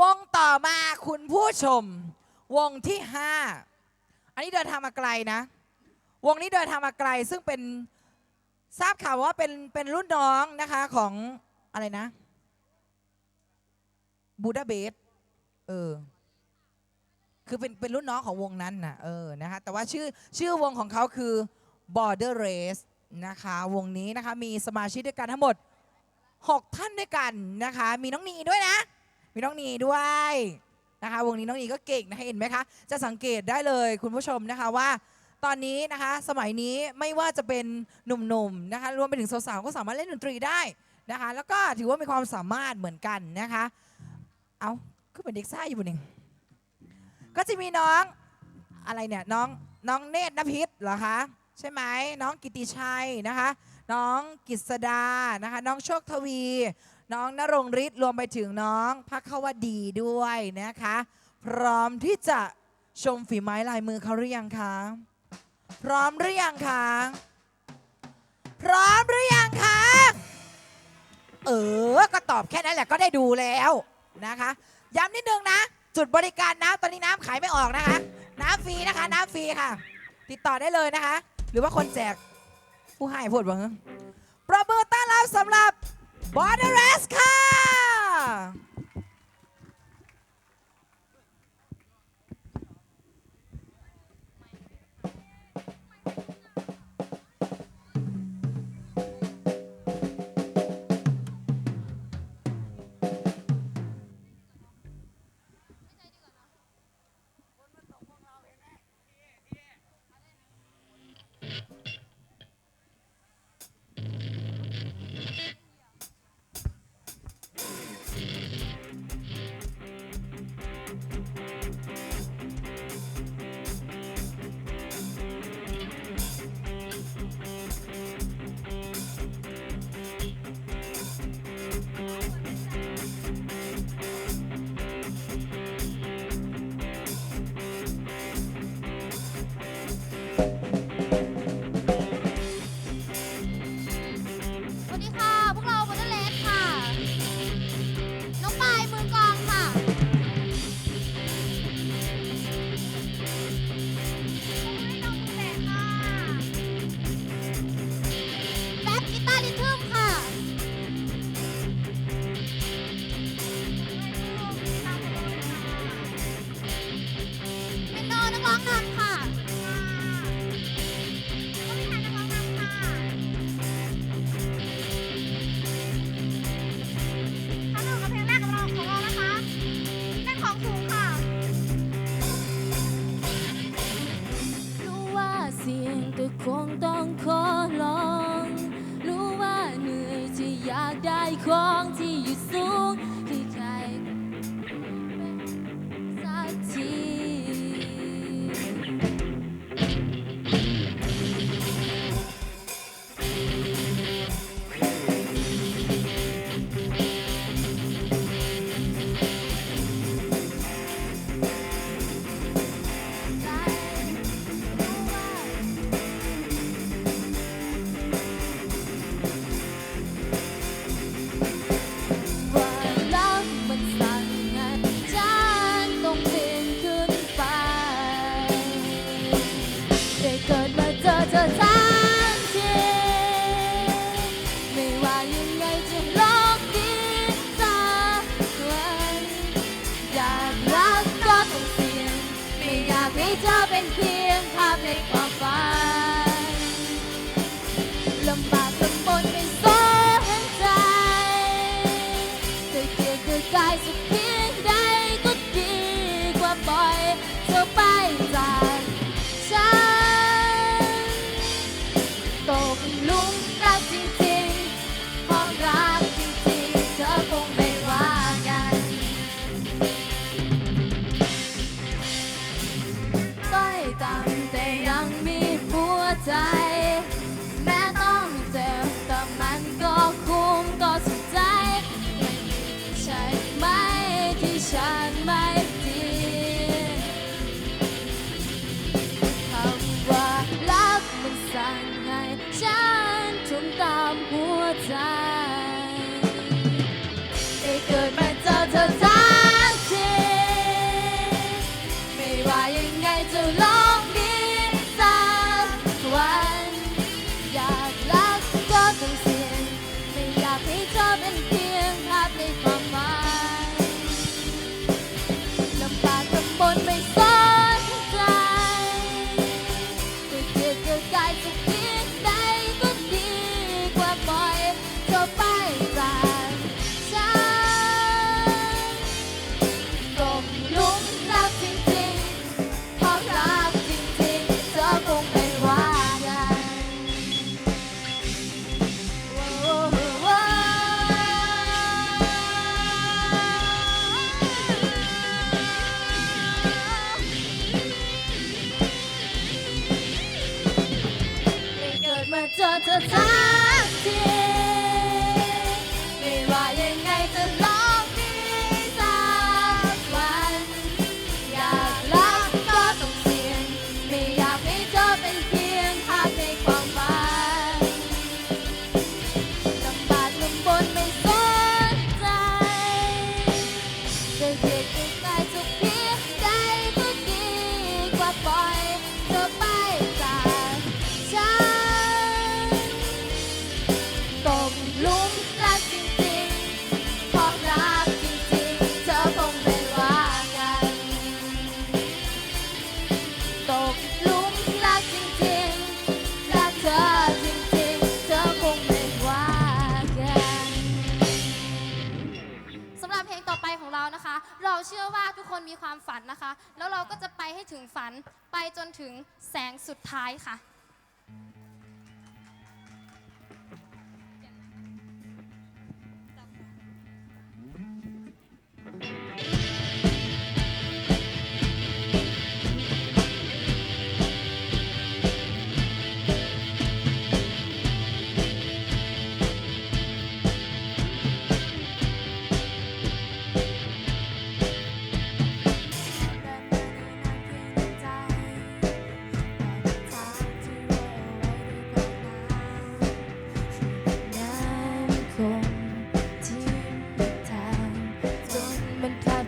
วงต่อมาคุณผู้ชม วงที่5อันนี้เดินทางมาไกลนะ วงนี้เดินทางมาไกลซึ่งเป็นทราบข่าวว่าเป็นเป็นรุ่นน้องนะคะของอะไรนะบูดาเบสเออคือเป็นเป็นรุ่นน้องของวงนั้นนะเออนะคะแต่ว่าชื่อชื่อวงของเขาคือ Border Race นะคะวงนี้นะคะมีสมาชิกด้วยกันทั้งหมด 6 ท่านด้วยกันนะคะมีน้องนีด้วยนะ มีน้องนีด้วยนะคะ วงนี้น้องนีก็เก่งนะคะเห็นไหมคะ จะสังเกตได้เลยคุณผู้ชมนะคะว่า ตอนนี้นะคะ สมัยนี้ไม่ว่าจะเป็นหนุ่มๆนะคะรวมไปถึงสาวๆก็สามารถเล่นดนตรีได้นะคะ แล้วก็ถือว่ามีความสามารถเหมือนกันนะคะ เอาก็เป็นเด็กซ่าอยู่บนหนึ่งก็จะมีน้องอะไรเนี่ยน้องน้องเนตรนพิษเหรอคะใช่ไหมน้องกิติชัยนะคะ น้องกิษดานะคะ น้องโชคทวี น้องนรงฤทธิ์รวมไปถึงน้องพักวดีด้วยนะคะ พร้อมที่จะชมฝีไม้ลายมือเขาหรือยังคะพร้อมหรือยังคะพร้อมหรือยังคะเออ ก็ตอบแค่นั้นแหละก็ได้ดูแล้วนะคะ ย้ำนิดนึงนะ จุดบริการน้ำตอนนี้น้ำขายไม่ออกนะคะ น้ำฟรีนะคะ น้ำฟรีค่ะ ติดต่อได้เลยนะคะ หรือว่าคนแจกผู้ให้พูดบ้าประเบิดต้อนรับสำหรับ Border r e s ค่ะ ให้ งให้ฉัน เรานะคะ เราเชื่อว่าทุกคนมีความฝันนะคะ แล้วเราก็จะไปให้ถึงฝันไปจนถึงแสงสุดท้ายค่ะ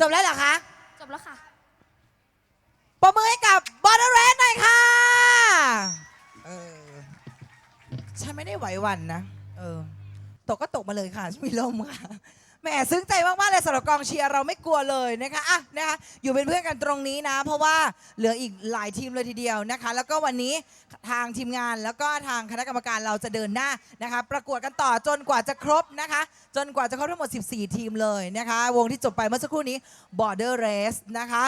จบแล้วเหรอคะจบแล้วค่ะ ปรบมือให้กับบอดเรสหน่อยค่ะ เออ ฉันไม่ได้ไหวหวันนะ เออ ตกก็ตกมาเลยค่ะมีลมค่ะ แหมซึ้งใจมากๆเลยสำหรับกองเชียร์เราไม่กลัวเลยนะคะอะนะคะอยู่เป็นเพื่อนกันตรงนี้นะ เพราะว่าเหลืออีกหลายทีมเลยทีเดียวนะคะ แล้วก็วันนี้ทางทีมงานแล้วก็ทางคณะกรรมการเราจะเดินหน้านะคะ ประกวดกันต่อจนกว่าจะครบนะคะ จนกว่าจะครบทั้งหมด 14 ทีมเลยนะคะ วงที่จบไปเมื่อสักครู่นี้ Border Race นะคะ